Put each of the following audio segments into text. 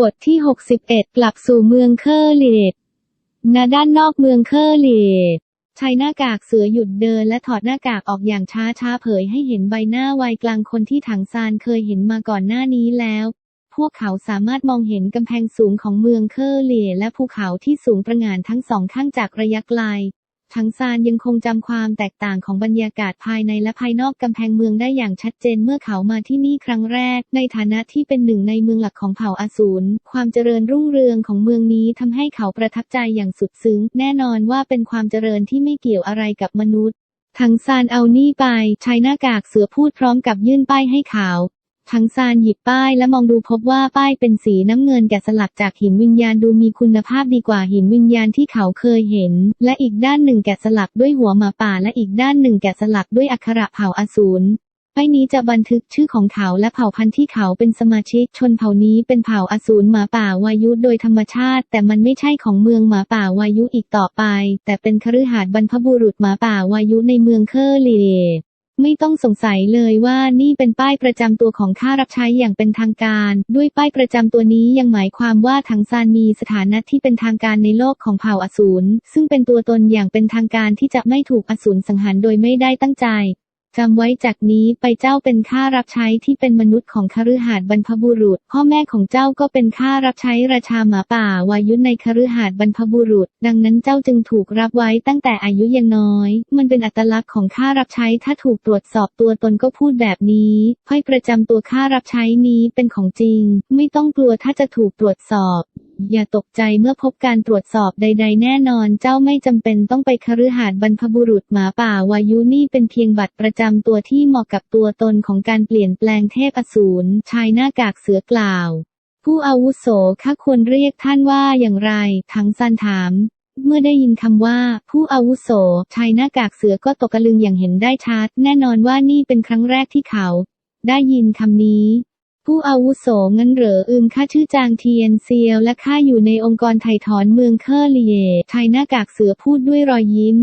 บทที่ 61 กลับสู่เมืองเคอร์เลดณด้านนอกเมืองเคอร์เลดชายหน้ากากเสือหยุดเดินและถอดหน้ากากออกอย่างช้าช้าๆเผยให้เห็นใบหน้าวัยกลางคนที่ถังซานเคยเห็นมาก่อนหน้านี้แล้ว พวกเขาสามารถมองเห็นกำแพงสูงของเมืองเคอร์เลดและภูเขาที่สูงประหง่านทั้งสองข้างจากระยะไกล ทังซานยังคงจำความแตกต่างของบรรยากาศภายในและภายนอกกำแพงเมืองได้อย่างชัดเจนเมื่อเขามาที่นี่ครั้งแรก ในฐานะที่เป็นหนึ่งในเมืองหลักของเผ่าอสูรความเจริญรุ่งเรืองของเมืองนี้ทำให้เขาประทับใจอย่างสุดซึ้ง แน่นอนว่าเป็นความเจริญที่ไม่เกี่ยวอะไรกับมนุษย์ทังซานเอานี่ไปชายหน้ากากเสือพูดพร้อมกับยื่นป้ายให้เขา ทังซานหยิบป้ายและมองดูพบว่าป้ายเป็นสีน้ำเงินแกะสลักจากหินวิญญาณดูมีคุณภาพดีกว่าหินวิญญาณที่เขาเคยเห็น และอีกด้านหนึ่งแกะสลักด้วยหัวหมาป่า และอีกด้านหนึ่งแกะสลักด้วยอักขระเผ่าอสูรป้ายนี้จะบันทึกชื่อของเขาและเผ่าพันธุ์ที่เขาเป็นสมาชิก ชนเผ่านี้เป็นเผ่าอสูรหมาป่าวายุโดยธรรมชาติ แต่มันไม่ใช่ของเมืองหมาป่าวายุอีกต่อไป แต่เป็นคฤหาสน์บรรพบุรุษหมาป่าวายุในเมืองเคอร์เล ไม่ต้องสงสัยเลยว่านี่เป็นป้ายประจำตัวของข้ารับใช้อย่างเป็นทางการ ด้วยป้ายประจำตัวนี้ยังหมายความว่าถังซานมีสถานะที่เป็นทางการในโลกของเผ่าอสูรซึ่งเป็นตัวตนอย่างเป็นทางการที่จะไม่ถูกอสูรสังหารโดยไม่ได้ตั้งใจ จำไว้จากนี้ไปเจ้าเป็นข้ารับใช้ที่เป็นมนุษย์ของคฤหาสน์บรรพบุรุษ พ่อแม่ของเจ้าก็เป็นข้ารับใช้ราชาหมาป่าวายุในคฤหาสน์บรรพบุรุษ ดังนั้นเจ้าจึงถูกรับไว้ตั้งแต่อายุยังน้อย มันเป็นอัตลักษณ์ของข้ารับใช้ถ้าถูกตรวจสอบตัวตนก็พูดแบบนี้ไพ่ประจำตัวข้ารับใช้นี้เป็นของจริง ไม่ต้องกลัวถ้าจะถูกตรวจสอบ อย่าตกใจเมื่อพบการตรวจสอบใด ๆ แน่นอนเจ้าไม่จำเป็นต้องไปคฤหาสน์บรรพบุรุษหมาป่าวายุนี่เป็นเพียงบัตรประจำตัวที่เหมาะกับตัวตนของการเปลี่ยนแปลงเทพอสูรชายหน้ากากเสือกล่าว ผู้อาวุโสข้าควรเรียกท่านว่าอย่างไร ทั้งซันถาม เมื่อได้ยินคำว่า ผู้อาวุโสชายหน้ากากเสือก็ตกตะลึงอย่างเห็นได้ชัด แน่นอนว่านี่เป็นครั้งแรกที่เขา ได้ยินคำนี้ ผู้อาวุโสงั้นเหรออืมข้าชื่อจางเทียนเซียว และข้าอยู่ในองค์กรไทยถอนเมืองเคอร์เลียไทยหน้ากากเสือพูดด้วยรอยยิ้ม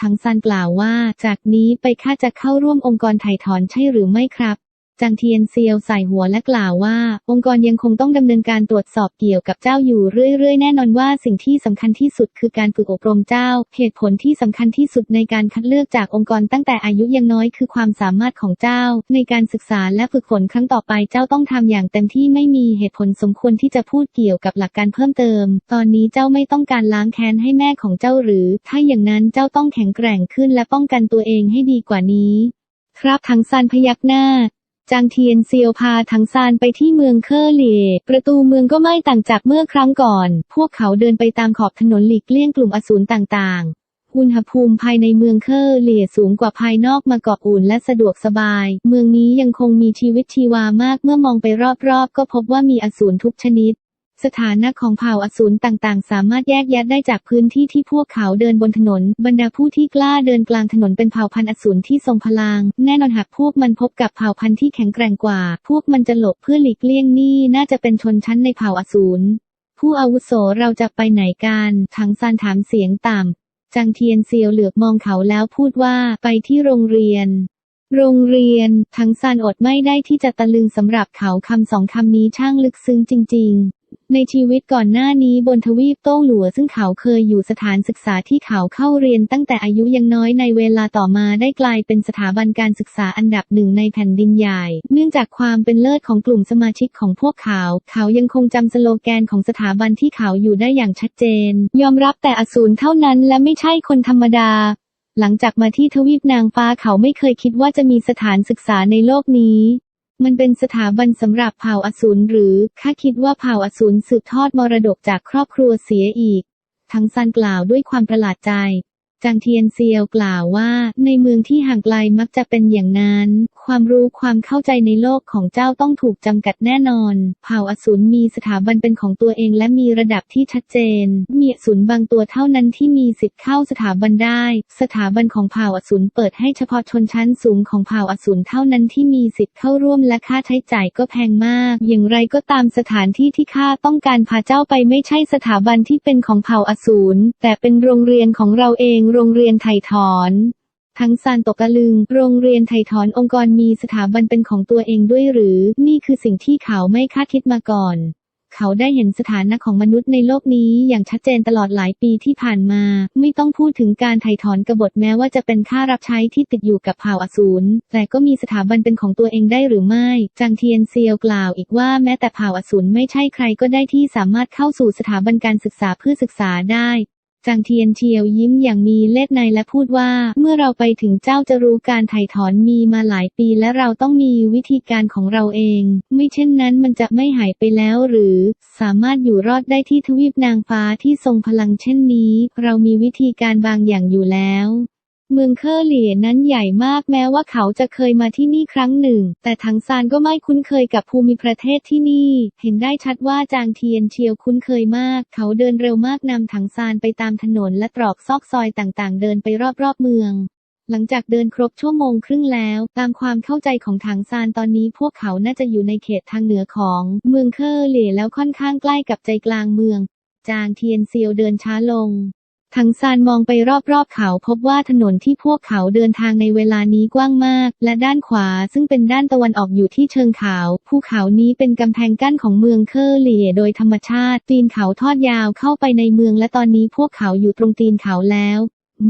ทั้งซันกล่าวว่า จากนี้ไปข้าจะเข้าร่วมองค์กรไทยถอนใช่หรือไม่ครับ จางเทียนเซียวใส่หัวและกล่าวว่า องค์กรยังคงต้องดำเนินการตรวจสอบเกี่ยวกับเจ้าอยู่เรื่อย ๆ แน่นอนว่าสิ่งที่สำคัญที่สุดคือการฝึกอบรมเจ้า เหตุผลที่สำคัญที่สุดในการคัดเลือกจากองค์กรตั้งแต่อายุยังน้อยคือความสามารถของเจ้า ในการศึกษาและฝึกฝนครั้งต่อไปเจ้าต้องทำอย่างเต็มที่ไม่มีเหตุผลสมควรที่จะพูดเกี่ยวกับหลักการเพิ่มเติม ตอนนี้เจ้าไม่ต้องการล้างแค้นให้แม่ของเจ้าหรือ ถ้าอย่างนั้นเจ้าต้องแข็งแกร่งขึ้นและป้องกันตัวเองให้ดีกว่านี้ครับทั้งซานพยักหน้า จางเทียนเซียวพาถังซานไปที่เมืองเคอร์เลียประตูเมืองก็ไม่ต่างจากเมื่อครั้งก่อน พวกเขาเดินไปตามขอบถนนหลีกเลี่ยงกลุ่มอสูรต่างๆ อุณหภูมิภายในเมืองเคอร์เลียสูงกว่าภายนอกมากอบอุ่นและสะดวกสบาย เมืองนี้ยังคงมีชีวิตชีวามากเมื่อมองไปรอบๆ ก็พบว่ามีอสูรทุกชนิด สถานะของเผ่าอสูรต่างๆ สามารถแยกแยะได้จากพื้นที่ที่พวกเขาเดินบนถนน บรรดาผู้ที่กล้าเดินกลางถนนเป็นเผ่าพันธุ์อสูรที่ทรงพลัง แน่นอนหากพวกมันพบกับเผ่าพันธุ์ที่แข็งแกร่งกว่า พวกมันจะหลบเพื่อหลีกเลี่ยงนี่น่าจะเป็นชนชั้นในเผ่าอสูรผู้อาวุโสเราจะไปไหนกันทังซานถามเสียงต่ำจางเทียนเซียวเหลือบมองเขาแล้วพูดว่าไปที่โรงเรียนโรงเรียน ทั้งซานอดไม่ได้ที่จะตะลึงสำหรับเขาคำสองคำนี้ช่างลึกซึ้งจริงๆ ในชีวิตก่อนหน้านี้บนทวีปโต้งหลัวซึ่งเขาเคยอยู่สถานศึกษาที่เขาเข้าเรียนตั้งแต่อายุยังน้อยในเวลาต่อมาได้กลายเป็นสถาบันการศึกษาอันดับหนึ่งในแผ่นดินใหญ่ เนื่องจากความเป็นเลิศของกลุ่มสมาชิกของพวกเขา เขายังคงจำสโลแกนของสถาบันที่เขาอยู่ได้อย่างชัดเจน ยอมรับแต่อสูรเท่านั้นและไม่ใช่คนธรรมดาหลังจากมาที่ทวีปนางฟ้าเขาไม่เคยคิดว่าจะมีสถานศึกษาในโลกนี้ มันเป็นสถาบันสำหรับเผ่าอสูรหรือข้าคิดว่าเผ่าอสูรสืบทอดมรดกจากครอบครัวเสียอีก ทั้งซันกล่าวด้วยความประหลาดใจ จางเทียนเซียวกล่าวว่า ในเมืองที่ห่างไกลมักจะเป็นอย่างนั้น ความรู้ความเข้าใจในโลกของเจ้าต้องถูกจำกัดแน่นอน เผ่าอสูรมีสถาบันเป็นของตัวเองและมีระดับที่ชัดเจน มีอสูรบางตัวเท่านั้นที่มีสิทธิ์เข้าสถาบันได้ สถาบันของเผ่าอสูรเปิดให้เฉพาะชนชั้นสูงของเผ่าอสูรเท่านั้นที่มีสิทธิ์เข้าร่วมและค่าใช้จ่ายก็แพงมาก อย่างไรก็ตามสถานที่ที่ข้าต้องการพาเจ้าไปไม่ใช่สถาบันที่เป็นของเผ่าอสูรแต่เป็นโรงเรียนของเราเองโรงเรียนไถ่ถอน ทั้งซานตกตะลึง โรงเรียนไถ่ถอนองค์กรมีสถาบันเป็นของตัวเองด้วยหรือ นี่คือสิ่งที่เขาไม่คาดคิดมาก่อน เขาได้เห็นสถานะของมนุษย์ในโลกนี้อย่างชัดเจนตลอดหลายปีที่ผ่านมา ไม่ต้องพูดถึงการไถ่ถอนกบฏแม้ว่าจะเป็นข้ารับใช้ที่ติดอยู่กับเผ่าอสูร แต่ก็มีสถาบันเป็นของตัวเองได้หรือไม่ จางเทียนเซียวกล่าวอีกว่าแม้แต่เผ่าอสูรไม่ใช่ใครก็ได้ที่สามารถเข้าสู่สถาบันการศึกษาเพื่อศึกษาได้ จางเทียนเชียวยิ้มอย่างมีเล่ห์ในและพูดว่า เมื่อเราไปถึงเจ้าจะรู้การไถ่ถอนมีมาหลายปีและเราต้องมีวิธีการของเราเอง ไม่เช่นนั้นมันจะไม่หายไปแล้วหรือ สามารถอยู่รอดได้ที่ทวีปนางฟ้าที่ทรงพลังเช่นนี้ เรามีวิธีการบางอย่างอยู่แล้ว เมืองเคอร์เหลียนั้นใหญ่มากแม้ว่าเขาจะเคยมาที่นี่ครั้งหนึ่ง แต่ถังซานก็ไม่คุ้นเคยกับภูมิประเทศที่นี่ เห็นได้ชัดว่าจางเทียนเชียวคุ้นเคยมาก เขาเดินเร็วมากนำถังซานไปตามถนนและตรอกซอกซอยต่างๆ เดินไปรอบๆเมืองหลังจากเดินครบชั่วโมงครึ่งแล้ว ตามความเข้าใจของถังซานตอนนี้พวกเขาน่าจะอยู่ในเขตทางเหนือของเมืองเคอร์เหลียแล้วค่อนข้างใกล้กับใจกลางเมือง จางเทียนเซียวเดินช้าลง ทังซานมองไปรอบๆเขาพบว่าถนนที่พวกเขาเดินทางในเวลานี้กว้างมาก และด้านขวาซึ่งเป็นด้านตะวันออกอยู่ที่เชิงเขาภูเขานี้เป็นกำแพงกั้นของเมืองเคอร์เลียโดยธรรมชาติ ตีนเขาทอดยาวเข้าไปในเมืองและตอนนี้พวกเขาอยู่ตรงตีนเขาแล้ว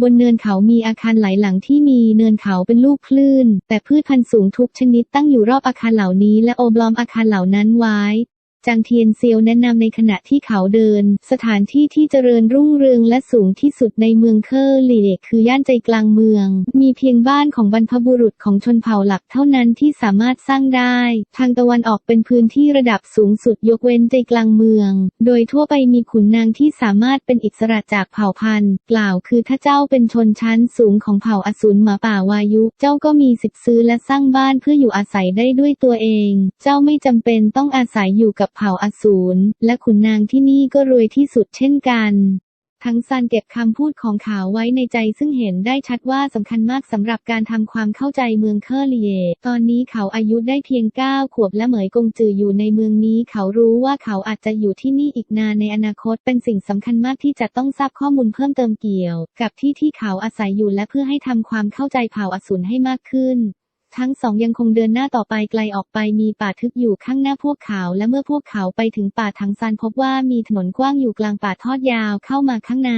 บนเนินเขามีอาคารหลายหลังที่มีเนินเขาเป็นลูกคลื่น แต่พืชพันธุ์สูงทุกชนิดตั้งอยู่รอบอาคารเหล่านี้และโอบล้อมอาคารเหล่านั้นไว้ จางเทียนเซียวแนะนำในขณะที่เขาเดิน สถานที่ที่เจริญรุ่งเรืองและสูงที่สุดในเมืองเคอร์เลียคือย่านใจกลางเมือง มีเพียงบ้านของบรรพบุรุษของชนเผ่าหลักเท่านั้นที่สามารถสร้างได้ ทางตะวันออกเป็นพื้นที่ระดับสูงสุดยกเว้นใจกลางเมือง โดยทั่วไปมีขุนนางที่สามารถเป็นอิสระจากเผ่าพันธุ์ กล่าวคือถ้าเจ้าเป็นชนชั้นสูงของเผ่าอสูรหมาป่าวายุ เจ้าก็มีสิทธิ์ซื้อและสร้างบ้านเพื่ออยู่อาศัยได้ด้วยตัวเอง เจ้าไม่จำเป็นต้องอาศัยอยู่กับเผ่าอสูรและขุนนางที่นี่ก็รวยที่สุดเช่นกันทั้งซันเก็บคำพูดของเขาไว้ในใจซึ่งเห็นได้ชัดว่าสำคัญมากสำหรับการทำความเข้าใจเมืองเคอร์เลีย ตอนนี้เขาอายุได้เพียง 9 ขวบและเหมยกงจืออยู่ในเมืองนี้ เขารู้ว่าเขาอาจจะอยู่ที่นี่อีกนานในอนาคต เป็นสิ่งสำคัญมากที่จะต้องทราบข้อมูลเพิ่มเติมเกี่ยว กับที่ที่เขาอาศัยอยู่และเพื่อให้ทำความเข้าใจเผ่าอสูรให้มากขึ้น ทั้งสองยังคงเดินหน้าต่อไปไกลออกไปมีป่าทึบอยู่ข้างหน้าพวกเขา และเมื่อพวกเขาไปถึงป่าทังซานพบว่ามีถนนกว้างอยู่กลางป่าทอดยาวเข้ามาข้างใน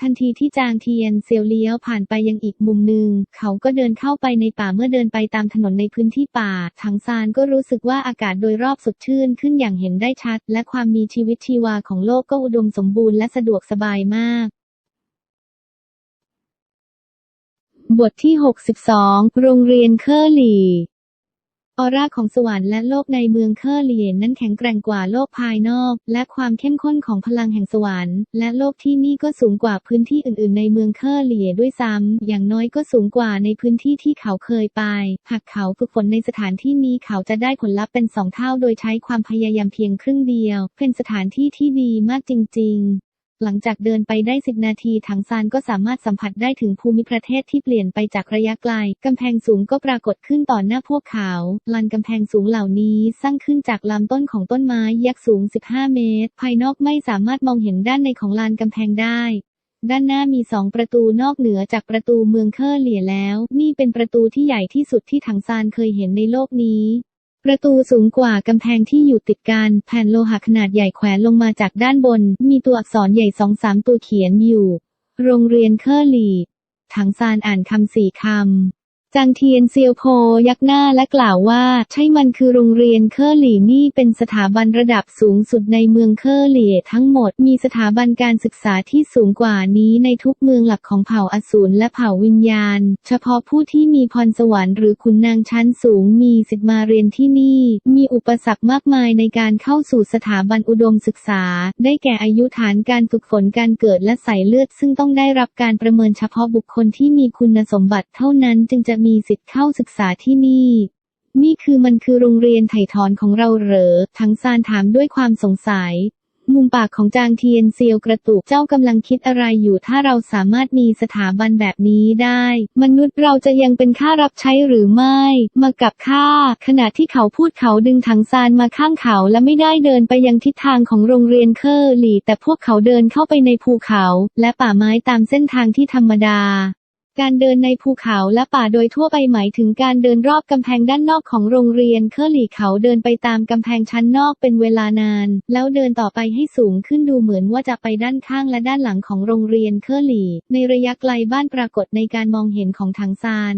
ทันทีที่จางเทียนเซียวเลี้ยวผ่านไปยังอีกมุมหนึ่ง เขาก็เดินเข้าไปในป่าเมื่อเดินไปตามถนนในพื้นที่ป่าทังซานก็รู้สึกว่าอากาศโดยรอบสดชื่นขึ้นอย่างเห็นได้ชัด และความมีชีวิตชีวาของโลกก็อุดมสมบูรณ์และสะดวกสบายมาก บทที่ 62 โรงเรียนเคอร์ลีออร่าของสวรรค์และโลกในเมืองเคอร์เลียนนั้นแข็งแกร่งกว่าโลกภายนอก และความเข้มข้นของพลังแห่งสวรรค์ และโลกที่นี่ก็สูงกว่าพื้นที่อื่น ๆ ในเมืองเคอร์เลียด้วยซ้ำ อย่างน้อยก็สูงกว่าในพื้นที่ที่เขาเคยไป หากเขาฝึกฝนในสถานที่นี้เขาจะได้ผลลัพธ์เป็นสองเท่าโดยใช้ความพยายามเพียงครึ่งเดียว เป็นสถานที่ที่ดีมากจริง ๆ หลังจากเดินไปได้สิบนาทีถังซานก็สามารถสัมผัสได้ถึงภูมิประเทศที่เปลี่ยนไปจากระยะไกล กำแพงสูงก็ปรากฏขึ้นต่อหน้าพวกเขาลานกำแพงสูงเหล่านี้สร้างขึ้นจากลำต้นของต้นไม้ยักษ์สูง 15 เมตร ภายนอกไม่สามารถมองเห็นด้านในของลานกำแพงได้ด้านหน้ามีสองประตูนอกเหนือจากประตูเมืองเคอร์เหลียแล้ว นี่เป็นประตูที่ใหญ่ที่สุดที่ถังซานเคยเห็นในโลกนี้ ประตูสูงกว่ากำแพงที่อยู่ติดกัน แผ่นโลหะขนาดใหญ่แขวนลงมาจากด้านบน มีตัวอักษรใหญ่สองสามตัวเขียนอยู่ โรงเรียนเคอร์ลี ถังซานอ่านคำสี่คำ จางเทียนเซียวโพยักหน้าและกล่าวว่า ใช่มันคือโรงเรียนเคอร์หลี่นี่เป็นสถาบันระดับสูงสุดในเมืองเคอร์หลี่ทั้งหมดมีสถาบันการศึกษาที่สูงกว่านี้ในทุกเมืองหลักของเผ่าอสูรและเผ่าวิญญาณ เฉพาะผู้ที่มีพรสวรรค์หรือขุนนางชั้นสูงมีสิทธิ์มาเรียนที่นี่ มีอุปสรรคมากมายในการเข้าสู่สถาบันอุดมศึกษา ได้แก่อายุฐานการฝึกฝนการเกิดและสายเลือด ซึ่งต้องได้รับการประเมินเฉพาะบุคคลที่มีคุณสมบัติเท่านั้นจึงจะมีสิทธิ์เข้าศึกษาที่นี่ นี่คือมันคือโรงเรียนไถ่ถอนของเราเหรอ ทั้งซานถามด้วยความสงสัย มุมปากของจางเทียนเซียวกระตุกเจ้ากำลังคิดอะไรอยู่ถ้าเราสามารถมีสถาบันแบบนี้ได้ มนุษย์เราจะยังเป็นข้ารับใช้หรือไม่ มากับข้าขณะที่เขาพูดเขาดึงถังซานมาข้างเขาและไม่ได้เดินไปยังทิศทางของโรงเรียนเคอร์หลีแต่พวกเขาเดินเข้าไปในภูเขา และป่าไม้ตามเส้นทางที่ธรรมดา การเดินในภูเขาและป่าโดยทั่วไปหมายถึงการเดินรอบกำแพงด้านนอกของโรงเรียนเคอร์หลีเขาเดินไปตามกำแพงชั้นนอกเป็นเวลานาน แล้วเดินต่อไปให้สูงขึ้นดูเหมือนว่าจะไปด้านข้างและด้านหลังของโรงเรียนเคอร์หลีในระยะไกลบ้านปรากฏในการมองเห็นของถังซาน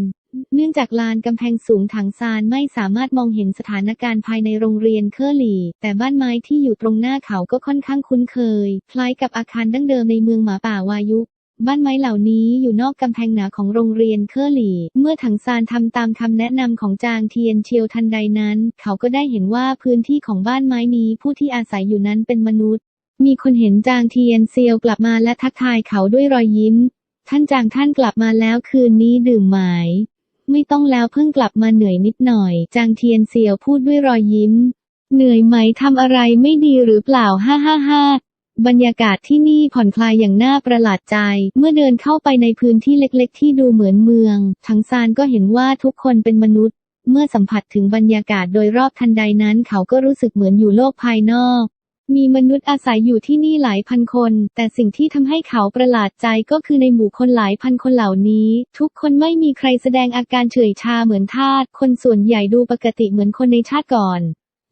เนื่องจากลานกำแพงสูงถังซานไม่สามารถมองเห็นสถานการณ์ภายในโรงเรียนเคอร์หลี แต่บ้านไม้ที่อยู่ตรงหน้าเขาก็ค่อนข้างคุ้นเคย คล้ายกับอาคารดั้งเดิมในเมืองหมาป่าวายุ บ้านไม้เหล่านี้อยู่นอกกำแพงหนาของโรงเรียนเคอร์หลีเมื่อถังซานทำตามคำแนะนำของจางเทียนเชียวทันใดนั้น เขาก็ได้เห็นว่าพื้นที่ของบ้านไม้นี้ผู้ที่อาศัยอยู่นั้นเป็นมนุษย์ มีคนเห็นจางเทียนเซียวกลับมาและทักทายเขาด้วยรอยยิ้ม ท่านจางท่านกลับมาแล้วคืนนี้ดื่มไหมไม่ต้องแล้วเพิ่งกลับมาเหนื่อยนิดหน่อย จางเทียนเซียวพูดด้วยรอยยิ้ม เหนื่อยไหมทำอะไรไม่ดีหรือเปล่าฮ่าฮ่าฮ่า บรรยากาศที่นี่ผ่อนคลายอย่างน่าประหลาดใจ เมื่อเดินเข้าไปในพื้นที่เล็กๆ ที่ดูเหมือนเมือง ทั้งซานก็เห็นว่าทุกคนเป็นมนุษย์ เมื่อสัมผัสถึงบรรยากาศโดยรอบทันใดนั้นเขาก็รู้สึกเหมือนอยู่โลกภายนอก มีมนุษย์อาศัยอยู่ที่นี่หลายพันคน แต่สิ่งที่ทำให้เขาประหลาดใจก็คือในหมู่คนหลายพันคนเหล่านี้ ทุกคนไม่มีใครแสดงอาการเฉื่อยชาเหมือนทาสคนส่วนใหญ่ดูปกติเหมือนคนในชาติก่อน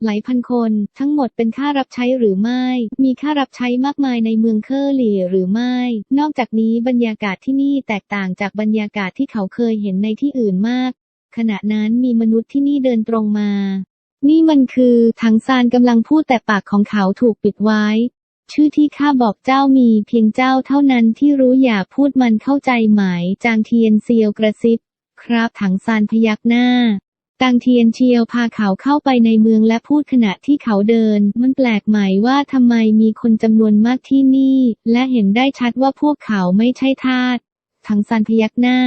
หลายพันคน ทั้งหมดเป็นข้ารับใช้หรือไม่ มีข้ารับใช้มากมายในเมืองเคอร์ลีหรือไม่ นอกจากนี้บรรยากาศที่นี่แตกต่างจากบรรยากาศที่เขาเคยเห็นในที่อื่นมาก ขณะนั้นมีมนุษย์ที่นี่เดินตรงมา นี่มันคือถังซานกำลังพูดแต่ปากของเขาถูกปิดไว้ชื่อที่ข้าบอกเจ้ามีเพียงเจ้าเท่านั้นที่รู้อย่าพูดมันเข้าใจไหมจางเทียนเซียวกระซิบ ครับถังซานพยักหน้า ตังเทียนเชียวพาเขาเข้าไปในเมืองและพูดขณะที่เขาเดิน มันแปลกไหมว่าทำไมมีคนจำนวนมากที่นี่ และเห็นได้ชัดว่าพวกเขาไม่ใช่ทาสทังซันพยักหน้า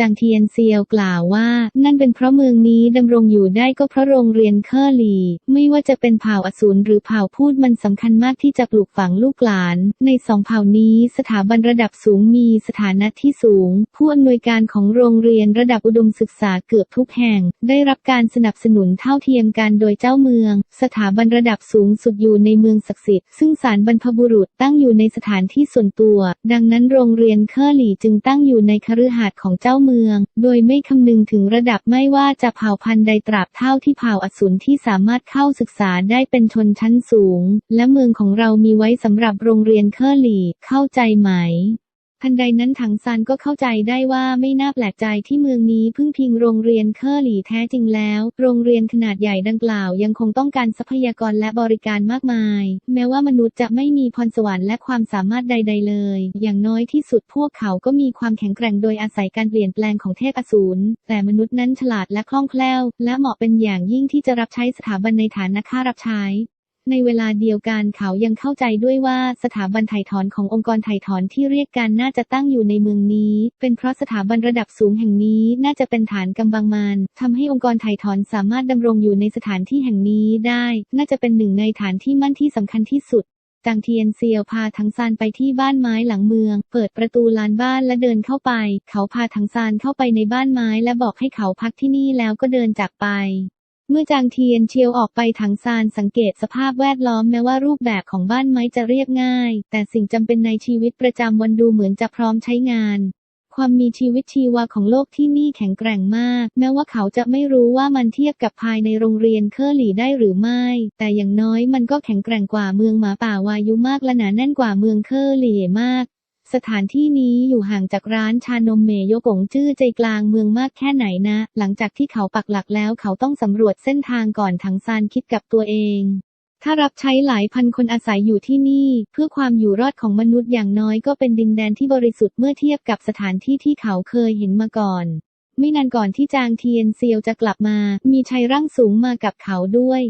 จางเทียนเซียวกล่าวว่า นั่นเป็นเพราะเมืองนี้ดำรงอยู่ได้ก็เพราะโรงเรียนเคอร์หลี ไม่ว่าจะเป็นเผ่าอสูรหรือเผ่าพูดมันสำคัญมากที่จะปลูกฝังลูกหลาน ในสองเผ่านี้สถาบันระดับสูงมีสถานะที่สูง ผู้อำนวยการของโรงเรียนระดับอุดมศึกษาเกือบทุกแห่ง ได้รับการสนับสนุนเท่าเทียมกันโดยเจ้าเมือง สถาบันระดับสูงสุดอยู่ในเมืองศักดิ์สิทธิ์ซึ่งศาลบรรพบุรุษตั้งอยู่ในสถานที่ส่วนตัว ดังนั้นโรงเรียนเคอร์หลีจึงตั้งอยู่ในคฤหาสน์ของเจ้าเมืองเมือง โดยไม่คำนึงถึงระดับไม่ว่าจะเผ่าพันธุ์ใดตราบเท่าที่เผ่าอสูรที่สามารถเข้าศึกษาได้เป็นชนชั้นสูง และเมืองของเรามีไว้สำหรับโรงเรียนเคอร์หลีเข้าใจไหม ทันใดนั้นถังซานก็เข้าใจได้ว่าไม่น่าแปลกใจที่เมืองนี้เพิ่งพิงโรงเรียนเคอร์หลีแท้จริงแล้ว โรงเรียนขนาดใหญ่ดังกล่าวยังคงต้องการทรัพยากรและบริการมากมาย แม้ว่ามนุษย์จะไม่มีพรสวรรค์และความสามารถใด ๆ เลย อย่างน้อยที่สุดพวกเขาก็มีความแข็งแกร่งโดยอาศัยการเปลี่ยนแปลงของเทพอสูรแต่มนุษย์นั้นฉลาดและคล่องแคล่ว และเหมาะเป็นอย่างยิ่งที่จะรับใช้สถาบันในฐานะข้ารับใช้ ในเวลาเดียวกันเขายังเข้าใจด้วยว่าสถาบันไถ่ถอนขององค์กรไถ่ถอนที่เรียกกันน่าจะตั้งอยู่ในเมืองนี้ เป็นเพราะสถาบันระดับสูงแห่งนี้น่าจะเป็นฐานกำบังมารทำให้องค์กรไถ่ถอนสามารถดำรงอยู่ในสถานที่แห่งนี้ได้ น่าจะเป็นหนึ่งในฐานที่มั่นที่สำคัญที่สุดจางเทียนเซียวพาทังซานไปที่บ้านไม้หลังเมือง เปิดประตูลานบ้านและเดินเข้าไป เขาพาทังซานเข้าไปในบ้านไม้และบอกให้เขาพักที่นี่แล้วก็เดินจากไป เมื่อจางเทียนเชียวออกไปถังซานสังเกตสภาพแวดล้อมแม้ว่ารูปแบบของบ้านไม้จะเรียบง่าย แต่สิ่งจำเป็นในชีวิตประจำวันดูเหมือนจะพร้อมใช้งาน ความมีชีวิตชีวาของโลกที่นี่แข็งแกร่งมาก แม้ว่าเขาจะไม่รู้ว่ามันเทียบกับภายในโรงเรียนเคอร์หลีได้หรือไม่ แต่อย่างน้อยมันก็แข็งแกร่งกว่าเมืองหมาป่าวายุมากและหนาแน่นกว่าเมืองเคอร์หลีมาก สถานที่นี้อยู่ห่างจากร้านชานมเมโยกงจื้อใจกลางเมืองมากแค่ไหนนะ หลังจากที่เขาปักหลักแล้วเขาต้องสำรวจเส้นทางก่อนถังซานคิดกับตัวเอง ถ้ารับใช้หลายพันคนอาศัยอยู่ที่นี่ เพื่อความอยู่รอดของมนุษย์อย่างน้อยก็เป็นดินแดนที่บริสุทธิ์เมื่อเทียบกับสถานที่ที่เขาเคยเห็นมาก่อนไม่นานก่อนที่จางเทียนเซียวจะกลับมา มีชายร่างสูงมากับเขาด้วย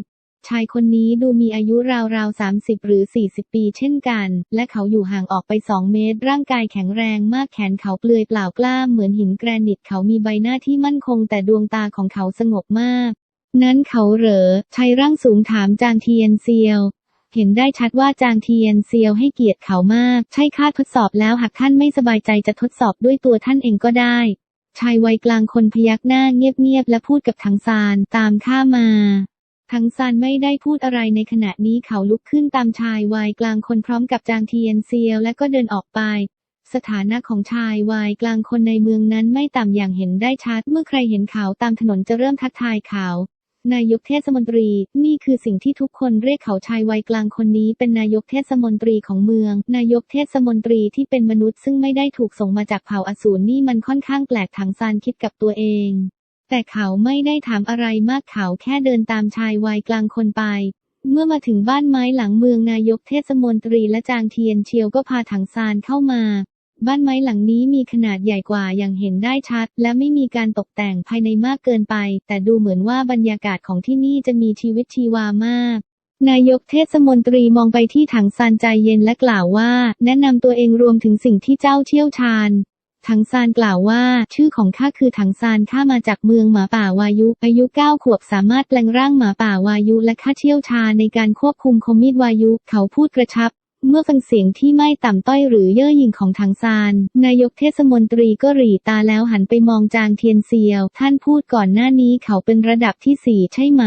ชายคนนี้ดูมีอายุราวๆ 30 หรือ 40 ปีเช่นกัน และเขาอยู่ห่างออกไป 2 เมตร ร่างกายแข็งแรงมากแขนเขาเปลือยเปล่ากล้ามเหมือนหินแกรนิตเขามีใบหน้าที่มั่นคงแต่ดวงตาของเขาสงบมาก นั้นเขาเหรอชายร่างสูงถามจางเทียนเซียวเห็นได้ชัดว่าจางเทียนเซียวให้เกียรติเขามาก ใช่ค่าทดสอบแล้วหากท่านไม่สบายใจจะทดสอบด้วยตัวท่านเองก็ได้ ชายวัยกลางคนพยักหน้าเงียบๆและพูดกับทังซานตามข้ามา ทังซานไม่ได้พูดอะไรในขณะนี้เขาลุกขึ้นตามชายวัยกลางคนพร้อมกับจางเทียนเซียวและก็เดินออกไป สถานะของชายวัยกลางคนในเมืองนั้นไม่ต่ำอย่างเห็นได้ชัด เมื่อใครเห็นเขาตามถนนจะเริ่มทักทายเขา นายกเทศมนตรีนี่คือสิ่งที่ทุกคนเรียกเขาชายวัยกลางคนนี้เป็นนายกเทศมนตรีของเมือง นายกเทศมนตรีที่เป็นมนุษย์ซึ่งไม่ได้ถูกส่งมาจากเผ่าอสูรนี่มันค่อนข้างแปลกถังซานคิดกับตัวเอง แต่เขาไม่ได้ถามอะไรมากเขาแค่เดินตามชายวัยกลางคนไป เมื่อมาถึงบ้านไม้หลังเมืองนายกเทศมนตรีและจางเทียนเชียวก็พาถังซานเข้ามา บ้านไม้หลังนี้มีขนาดใหญ่กว่าอย่างเห็นได้ชัด และไม่มีการตกแต่งภายในมากเกินไป แต่ดูเหมือนว่าบรรยากาศของที่นี่จะมีชีวิตชีวามากนายกเทศมนตรีมองไปที่ถังซานใจเย็นและกล่าวว่า แนะนำตัวเองรวมถึงสิ่งที่เจ้าเชี่ยวชาญ ถังซานกล่าวว่า ชื่อของข้าคือถังซานข้ามาจากเมืองหมาป่าวายุ อายุเก้าขวบสามารถแปลงร่างหมาป่าวายุ และข้าเชี่ยวชาในการควบคุมคมมีดวายุ เขาพูดกระชับ เมื่อฟังเสียงที่ไม่ต่ำต้อยหรือเย่อหยิ่งของถังซาน นายกเทศมนตรีก็หรีตาแล้วหันไปมองจางเทียนเซียว ท่านพูดก่อนหน้านี้เขาเป็นระดับที่สี่ใช่ไหม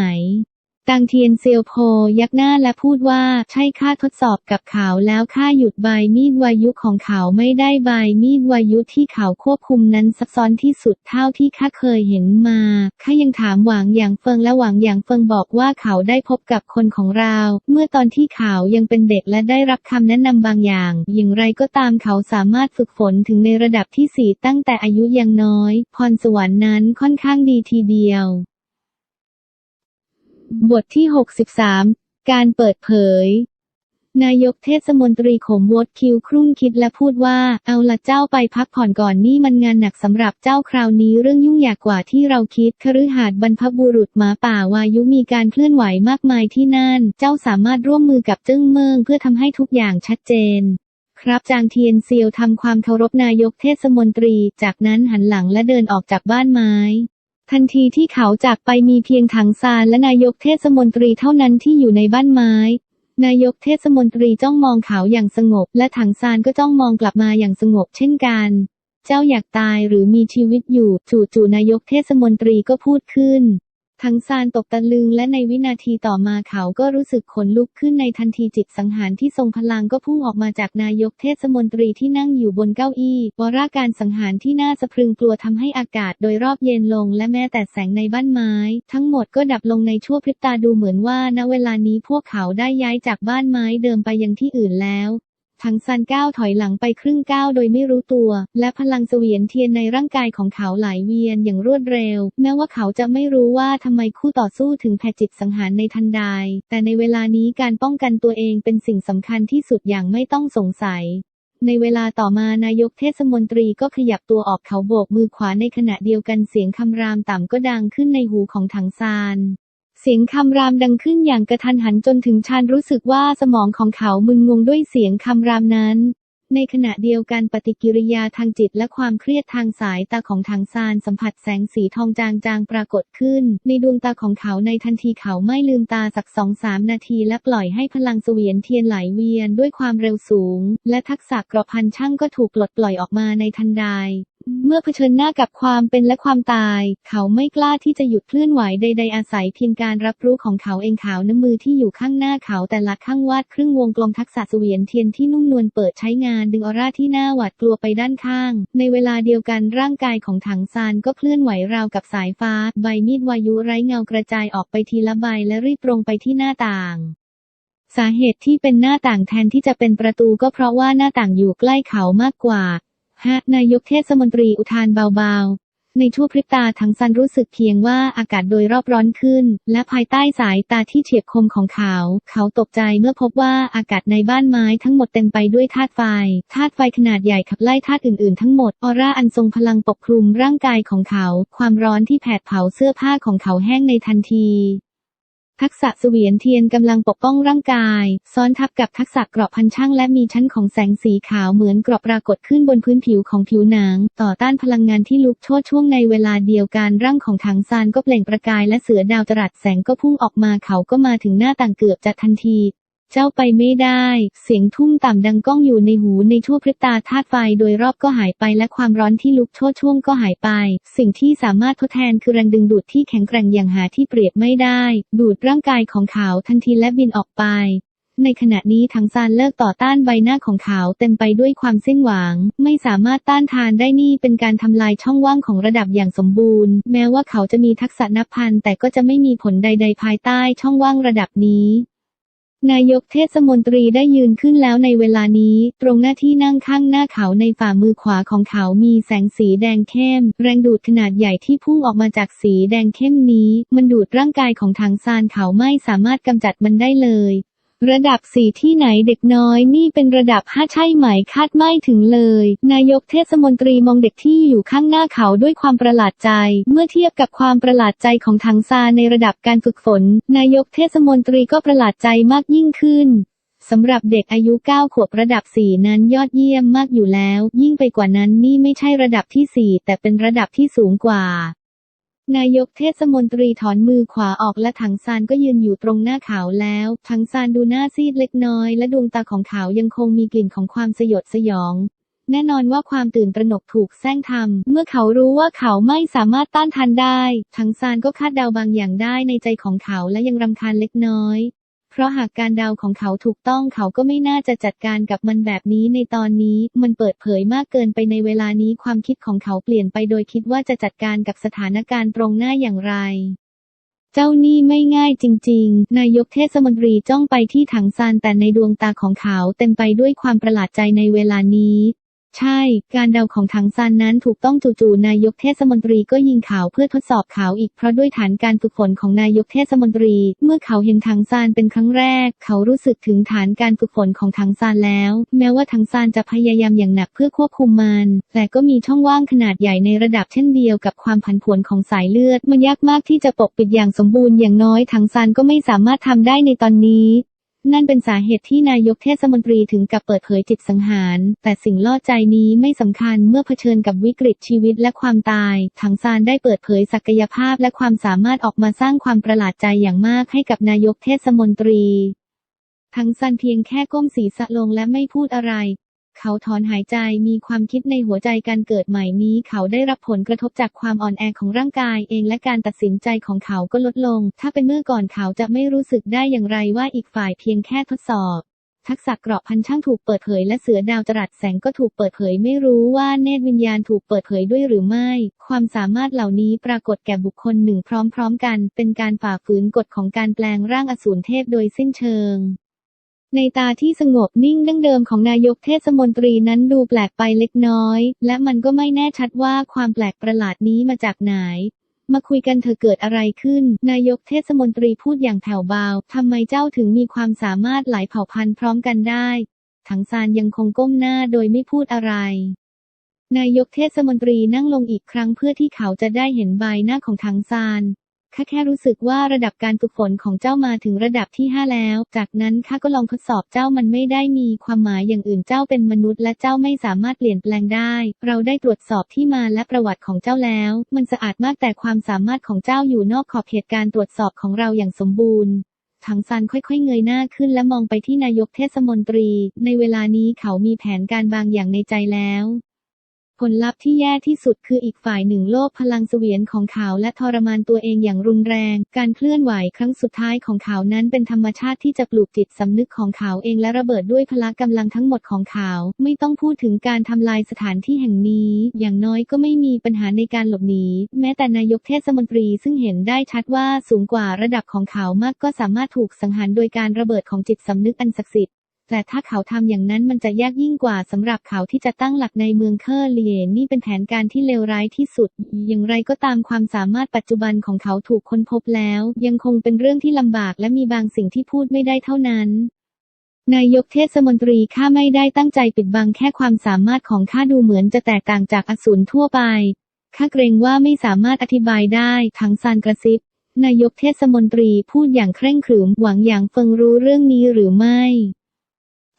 ตังเทียนเซียวโพยักหน้าและพูดว่าใช่ข้าทดสอบกับเขาแล้วข้าหยุดใบมีดวายุของเขาไม่ได้ใบมีดวายุที่เขาควบคุมนั้นซับซ้อนที่สุดเท่าที่ข้าเคยเห็นมาข้ายังถามหวังอย่างเฟิงและหวังอย่างเฟิงบอกว่าเขาได้พบกับคนของเรา เมื่อตอนที่เขายังเป็นเด็กและได้รับคำแนะนำบางอย่าง อย่างไรก็ตามเขาสามารถฝึกฝนถึงในระดับที่สี่ตั้งแต่อายุยังน้อย พรสวรรค์นั้นค่อนข้างดีทีเดียว บทที่ 63 การเปิดเผย นายกเทศมนตรีขมวดคิวครุ่งคิดและพูดว่า เอาละเจ้าไปพักผ่อนก่อนนี่มันงานหนักสำหรับเจ้าคราวนี้เรื่องยุ่งยากกว่าที่เราคิดคฤหาสน์บรรพบุรุษหมาป่าวายุมีการเคลื่อนไหวมากมายที่นั่น เจ้าสามารถร่วมมือกับจึ้งเมืองเพื่อทำให้ทุกอย่างชัดเจนครับจางเทียนเซียวทำความเคารพนายกเทศมนตรี จากนั้นหันหลังและเดินออกจากบ้านไม้ ทันทีที่เขาจากไปมีเพียงถังซานและนายกเทศมนตรีเท่านั้นที่อยู่ในบ้านไม้ นายกเทศมนตรีจ้องมองเขาอย่างสงบ และถังซานก็จ้องมองกลับมาอย่างสงบเช่นกัน เจ้าอยากตายหรือมีชีวิตอยู่ จู่ๆนายกเทศมนตรีก็พูดขึ้น ทั้งซานตกตะลึงและในวินาทีต่อมาเขาก็รู้สึกขนลุกขึ้นในทันทีจิตสังหารที่ทรงพลังก็พุ่งออกมาจากนายกเทศมนตรีที่นั่งอยู่บนเก้าอี้วาระการสังหารที่น่าสะพรึงกลัวทำให้อากาศโดยรอบเย็นลงและแม้แต่แสงในบ้านไม้ ทั้งหมดก็ดับลงในชั่วพริบตาดูเหมือนว่าณเวลานี้พวกเขาได้ย้ายจากบ้านไม้เดิมไปยังที่อื่นแล้ว ทั้งซันก้าวถอยหลังไปครึ่งก้าวโดยไม่รู้ตัว และพลังเสวียนเทียนในร่างกายของเขาไหลเวียนอย่างรวดเร็ว แม้ว่าเขาจะไม่รู้ว่าทำไมคู่ต่อสู้ถึงแผ่จิตสังหารในทันใด แต่ในเวลานี้การป้องกันตัวเองเป็นสิ่งสำคัญที่สุดอย่างไม่ต้องสงสัยในเวลาต่อมานายกเทศมนตรีก็ขยับตัวออกเขาโบกมือขวาในขณะเดียวกันเสียงคำรามต่ำก็ดังขึ้นในหูของถังซาน เสียงคำรามดังขึ้นอย่างกระทันหันจนถึงชานรู้สึกว่าสมองของเขามึนงงด้วยเสียงคำรามนั้น ในขณะเดียวกันปฏิกิริยาทางจิตและความเครียดทางสายตาของทางซานสัมผัสแสงสีทองจางๆปรากฏขึ้น ในดวงตาของเขาในทันทีเขาไม่ลืมตาสักสองสามนาทีและปล่อยให้พลังเสวียนเทียนไหลเวียนด้วยความเร็วสูง และทักษะกรอบพันช่างก็ถูกปลดปล่อยออกมาในทันใด เมื่อเผชิญหน้ากับความเป็นและความตาย เขาไม่กล้าที่จะหยุดเคลื่อนไหวใด ๆ อาศัยเพียงการรับรู้ของเขาเองขาวน้ำมือที่อยู่ข้างหน้าเขาแต่ละข้างวาดครึ่งวงกลมทักษะเสวียนเทียนที่นุ่มนวลเปิดใช้งานดึงออร่าที่หน่าหวาดกลัวไปด้านข้าง ในเวลาเดียวกันร่างกายของถังซานก็เคลื่อนไหวราวกับสายฟ้า ใบมีดวายุไร้เงากระจายออกไปทีละใบและรีบตรงไปที่หน้าต่างสาเหตุที่เป็นหน้าต่างแทนที่จะเป็นประตูก็เพราะว่าหน้าต่างอยู่ใกล้เขามากกว่า ฮะนายกเทศมนตรีอุทานเบาๆ ในชั่วพริบตาทั้งซันรู้สึกเพียงว่าอากาศโดยรอบร้อนขึ้น และภายใต้สายตาที่เฉียบคมของเขา เขาตกใจเมื่อพบว่าอากาศในบ้านไม้ทั้งหมดเต็มไปด้วยธาตุไฟธาตุไฟขนาดใหญ่ขับไล่ธาตุอื่นๆทั้งหมดออร่าอันทรงพลังปกคลุมร่างกายของเขา ความร้อนที่แผดเผาเสื้อผ้าของเขาแห้งในทันที ทักษะเสวียนเทียนกำลังปกป้องร่างกาย ซ้อนทับกับทักษะเกราะพันช่างและมีชั้นของแสงสีขาวเหมือนเกราะปรากฏขึ้นบนพื้นผิวของผิวหนัง ต่อต้านพลังงานที่ลุกโชนช่วงในเวลาเดียวกันร่างของถังซานก็เปล่งประกายและเสือดาวจรัสแสงก็พุ่งออกมาเขาก็มาถึงหน้าต่างเกือบจะทันที เจ้าไปไม่ได้ เสียงทุ่มต่ำดังก้องอยู่ในหูในชั่วพริบตาธาตุไฟโดยรอบก็หายไปและความร้อนที่ลุกโชนช่วงก็หายไป สิ่งที่สามารถทดแทนคือแรงดึงดูดที่แข็งแกร่งอย่างหาที่เปรียบไม่ได้ ดูดร่างกายของเขาทันทีและบินออกไปในขณะนี้ถังซานเลิกต่อต้านใบหน้าของเขาเต็มไปด้วยความสิ้นหวัง ไม่สามารถต้านทานได้นี่เป็นการทำลายช่องว่างของระดับอย่างสมบูรณ์ แม้ว่าเขาจะมีทักษะนับพันแต่ก็จะไม่มีผลใด ๆ ภายใต้ช่องว่างระดับนี้ นายกเทศมนตรีได้ยืนขึ้นแล้วในเวลานี้ ตรงหน้าที่นั่งข้างหน้าเขาในฝ่ามือขวาของเขามีแสงสีแดงเข้ม แรงดูดขนาดใหญ่ที่พุ่งออกมาจากสีแดงเข้มนี้ มันดูดร่างกายของทางซานเขาไม่สามารถกำจัดมันได้เลย ระดับสี่ที่ไหนเด็กน้อยนี่เป็นระดับห้าใช่ไหมคาดไม่ถึงเลย นายกเทศมนตรีมองเด็กที่อยู่ข้างหน้าเขาด้วยความประหลาดใจ เมื่อเทียบกับความประหลาดใจของทางซาในระดับการฝึกฝน นายกเทศมนตรีก็ประหลาดใจมากยิ่งขึ้นสำหรับเด็กอายุ 9 ขวบระดับ 4 นั้นยอดเยี่ยมมากอยู่แล้ว ยิ่งไปกว่านั้นนี่ไม่ใช่ระดับที่ 4 แต่เป็นระดับที่สูงกว่า นายกเทศมนตรีถอนมือขวาออกและถังซานก็ยืนอยู่ตรงหน้าเขาแล้ว ถังซานดูหน้าซีดเล็กน้อย และดวงตาของเขายังคงมีกลิ่นของความสยดสยอง แน่นอนว่าความตื่นตระหนกถูกแซงทำเมื่อเขารู้ว่าเขาไม่สามารถต้านทานได้ ถังซานก็คาดเดาบางอย่างได้ในใจของเขาและยังรำคาญเล็กน้อย เพราะหากการเดาของเขาถูกต้องเขาก็ไม่น่าจะจัดการกับมันแบบนี้ในตอนนี้ มันเปิดเผยมากเกินไปในเวลานี้ความคิดของเขาเปลี่ยนไปโดยคิดว่าจะจัดการกับสถานการณ์ตรงหน้าอย่างไรเจ้านี่ไม่ง่ายจริง ๆ นายกเทศมนตรีจ้องไปที่ถังซานแต่ในดวงตาของเขาเต็มไปด้วยความประหลาดใจในเวลานี้ ใช่ การเดาของถังซานนั้นถูกต้องจู่ๆนายกเทศมนตรีก็ยิงเขาเพื่อทดสอบเขาอีกเพราะด้วยฐานการฝึกฝนของนายกเทศมนตรี เมื่อเขาเห็นถังซานเป็นครั้งแรก เขารู้สึกถึงฐานการฝึกฝนของถังซานแล้ว แม้ว่าถังซานจะพยายามอย่างหนักเพื่อควบคุมมัน แต่ก็มีช่องว่างขนาดใหญ่ในระดับเช่นเดียวกับความผันผวนของสายเลือด มันยากมากที่จะปกปิดอย่างสมบูรณ์อย่างน้อยถังซานก็ไม่สามารถทำได้ในตอนนี้ นั่นเป็นสาเหตุที่นายกเทศมนตรีถึงกับเปิดเผยจิตสังหาร แต่สิ่งล่อใจนี้ไม่สำคัญเมื่อเผชิญกับวิกฤตชีวิตและความตาย ถังซานได้เปิดเผยศักยภาพและความสามารถออกมาสร้างความประหลาดใจอย่างมากให้กับนายกเทศมนตรี ถังซานเพียงแค่ก้มศีรษะลงและไม่พูดอะไร เขาถอนหายใจมีความคิดในหัวใจการเกิดใหม่นี้ เขาได้รับผลกระทบจากความอ่อนแอของร่างกายเองและการตัดสินใจของเขาก็ลดลง ถ้าเป็นเมื่อก่อนเขาจะไม่รู้สึกได้อย่างไรว่าอีกฝ่ายเพียงแค่ทดสอบ ทักษะเกราะพันช่างถูกเปิดเผยและเสือดาวจรัสแสงก็ถูกเปิดเผยไม่รู้ว่าเนตรวิญญาณถูกเปิดเผยด้วยหรือไม่ ความสามารถเหล่านี้ปรากฏแก่บุคคลหนึ่งพร้อมๆกัน เป็นการฝ่าฝืนกฎของการแปลงร่างอสูรเทพโดยสิ้นเชิง ในตาที่สงบนิ่งดั้งเดิมของนายกเทศมนตรีนั้นดูแปลกไปเล็กน้อย และมันก็ไม่แน่ชัดว่าความแปลกประหลาดนี้มาจากไหน มาคุยกันเธอเกิดอะไรขึ้น นายกเทศมนตรีพูดอย่างแผ่วเบาทำไมเจ้าถึงมีความสามารถหลายเผ่าพันธุ์พร้อมกันได้ ถังซานยังคงก้มหน้าโดยไม่พูดอะไรนายกเทศมนตรีนั่งลงอีกครั้งเพื่อที่เขาจะได้เห็นใบหน้าของถังซาน ข้าแค่รู้สึกว่าระดับการฝึกฝนของเจ้ามาถึงระดับที่5แล้ว จากนั้นข้าก็ลองทดสอบเจ้ามันไม่ได้มีความหมายอย่างอื่นเจ้าเป็นมนุษย์ และเจ้าไม่สามารถเปลี่ยนแปลงได้ เราได้ตรวจสอบที่มาและประวัติของเจ้าแล้ว มันสะอาดมากแต่ความสามารถของเจ้าอยู่นอกขอบเขตการตรวจสอบของเราอย่างสมบูรณ์ถังซานค่อยๆ เงยหน้าขึ้นและมองไปที่นายกเทศมนตรี ในเวลานี้เขามีแผนการบางอย่างในใจแล้ว ผลลัพธ์ที่แย่ที่สุดคืออีกฝ่ายหนึ่งโลภพลังเสวียนของเขาและทรมานตัวเองอย่างรุนแรง การเคลื่อนไหวครั้งสุดท้ายของเขานั้นเป็นธรรมชาติที่จะปลูกจิตสำนึกของเขาเองและระเบิดด้วยพละกำลังทั้งหมดของเขา ไม่ต้องพูดถึงการทำลายสถานที่แห่งนี้ อย่างน้อยก็ไม่มีปัญหาในการหลบหนี แม้แต่นายกเทศมนตรีซึ่งเห็นได้ชัดว่าสูงกว่าระดับของเขามากก็สามารถถูกสังหารโดยการระเบิดของจิตสำนึกอันศักดิ์สิทธิ์ แต่ถ้าเขาทำอย่างนั้นมันจะยากยิ่งกว่าสำหรับเขาที่จะตั้งหลักในเมืองเคอร์เลียนนี่เป็นแผนการที่เลวร้ายที่สุด อย่างไรก็ตามความสามารถปัจจุบันของเขาถูกค้นพบแล้ว ยังคงเป็นเรื่องที่ลำบากและมีบางสิ่งที่พูดไม่ได้เท่านั้นนายกเทศมนตรีข้าไม่ได้ตั้งใจปิดบังแค่ความสามารถของข้าดูเหมือนจะแตกต่างจากอสูรทั่วไป ข้าเกรงว่าไม่สามารถอธิบายได้ทั้งซานกระซิบ นายกเทศมนตรีพูดอย่างเคร่งขรึมหวังอย่างเฟิงรู้เรื่องนี้หรือไม่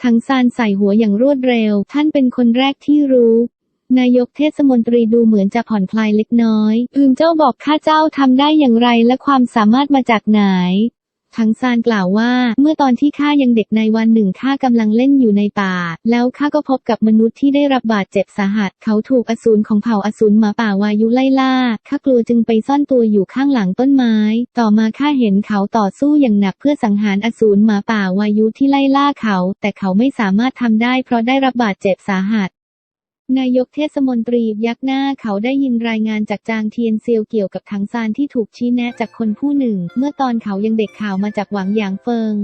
ทังซานใส่หัวอย่างรวดเร็ว ท่านเป็นคนแรกที่รู้ นายกเทศมนตรีดูเหมือนจะผ่อนคลายเล็กน้อย อืมเจ้าบอกข้าเจ้าทำได้อย่างไรและความสามารถมาจากไหน ทังซานกล่าวว่า เมื่อตอนที่ข้ายังเด็กในวันหนึ่งข้ากำลังเล่นอยู่ในป่า แล้วข้าก็พบกับมนุษย์ที่ได้รับบาดเจ็บสาหัส เขาถูกอสูรของเผ่าอสูรหมาป่าวายุไล่ล่าข้ากลัวจึงไปซ่อนตัวอยู่ข้างหลังต้นไม้ ต่อมาข้าเห็นเขาต่อสู้อย่างหนักเพื่อสังหารอสูรหมาป่าวายุที่ไล่ล่าเขา แต่เขาไม่สามารถทำได้เพราะได้รับบาดเจ็บสาหัส นายกเทศมนตรียักหน้าเขาได้ยินรายงานจากจางเทียนเซียวเกี่ยวกับถังซานที่ถูกชี้แนะจากคนผู้หนึ่ง เมื่อตอนเขายังเด็กข่าวมาจากหวังหยางเฟิง